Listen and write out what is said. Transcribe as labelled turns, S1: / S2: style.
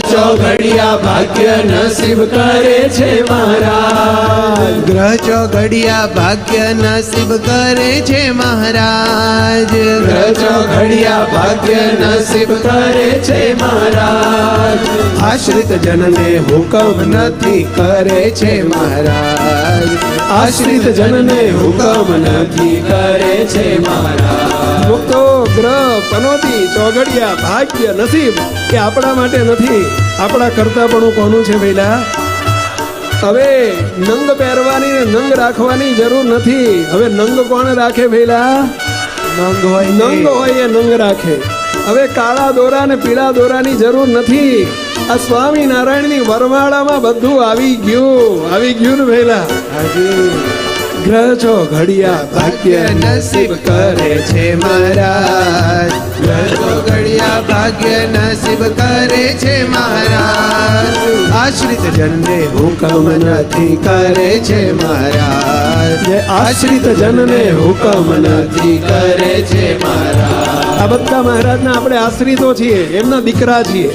S1: ચોઘડિયા ભાગ્ય નસીબ કરે છે મહારાજ.
S2: ગ્રહ ચોઘડિયા ભાગ્ય નસીબ કરે છે મહારાજ.
S1: ગ્રહ ચોઘડિયા ભાગ્ય નસીબ કરે છે મહારાજ.
S2: આશ્રિત જનને હુકમ નથી કરે છે મહારાજ.
S1: આશ્રિત જનને હુકમ નથી કરે છે મહારાજ.
S3: મુક્તો પનોતી ચોગડિયા ભાગ્ય નસીબ એ આપણા માટે નથી આપણા કરતા પણ કોનું છે ભઈલા? હવે નંગ પહેરવાની ને નંગ રાખવાની જરૂર નથી. હવે નંગ કોણ રાખે ભઈલા?
S2: નંગ હોય
S3: નંગ હોય એ નંગ રાખે. હવે કાળા દોરા ને પીળા દોરાની જરૂર નથી. આ સ્વામિનારાયણની વરમાળામાં બધું આવી ગયું આવી ગયું ને ભઈલા? ગ્રહ છો ઘડિયા
S2: ભાગ્ય નસીબ કરે છે મહારાજ. ગ્રહ ચોઘડિયા ભાગ્ય નસીબ કરે છે મહારાજ. આશ્રિત જનને હુકમ નથી કરે છે મહારાજ.
S3: આશ્રિત જનને હુકમ
S1: નથી કરે છે મહારાજ.
S3: આ બધા મહારાજના આપણે આશ્રિતો છીએ એમના દીકરા છીએ.